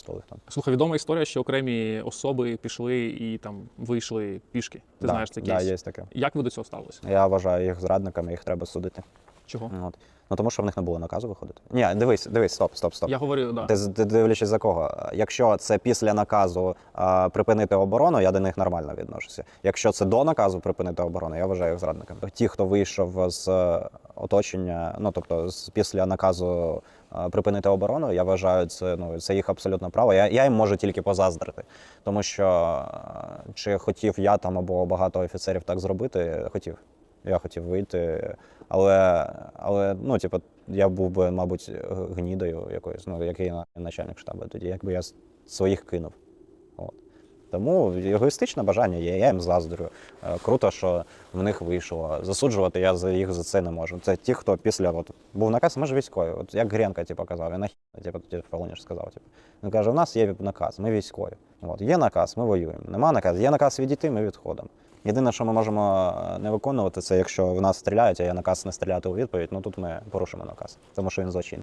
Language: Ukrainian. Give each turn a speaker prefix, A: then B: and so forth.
A: столи там.
B: Слухай, відома історія, що окремі особи пішли і там вийшли пішки. Ти
A: да,
B: знаєш це
A: да, є таке.
B: Як ви до цього ставилися?
A: Я вважаю їх зрадниками, їх треба судити.
B: Чого?
A: От. Ну тому що в них не було наказу виходити. Ні, дивись, дивись, стоп, стоп, стоп.
B: Я говорю, да.
A: Ти, ти дивлячись за кого? Якщо це після наказу а, припинити оборону, я до них нормально відношуся. Якщо це до наказу припинити оборону, я вважаю їх зрадниками. Ті, хто вийшов з оточення, ну тобто з після наказу а, припинити оборону, я вважаю це ну це їх абсолютно право. Я, я їм можу тільки позаздрити, тому що е, чи хотів я там або багато офіцерів так зробити, хотів. Я хотів вийти, але, але ну, типу, я був би, мабуть, гнідою якоюсь, ну, який начальник штабу тоді, якби я своїх кинув. От. Тому егоїстичне бажання є, я їм заздрю. Е, Круто, що в них вийшло. Засуджувати я за їх за це не можу. Це ті, хто після от, був наказ, ми ж військові. От як Гренка типу, казав, я нахід, типу, тоді Фалоніш сказав. Типу. Він каже: у нас є наказ, ми військові. От, є наказ, ми воюємо. Нема наказу, є наказ відійти, ми відходимо. Єдине, що ми можемо е, не виконувати, це якщо в нас стріляють, а є наказ не стріляти у відповідь, ну тут ми порушимо наказ, тому що він злочин.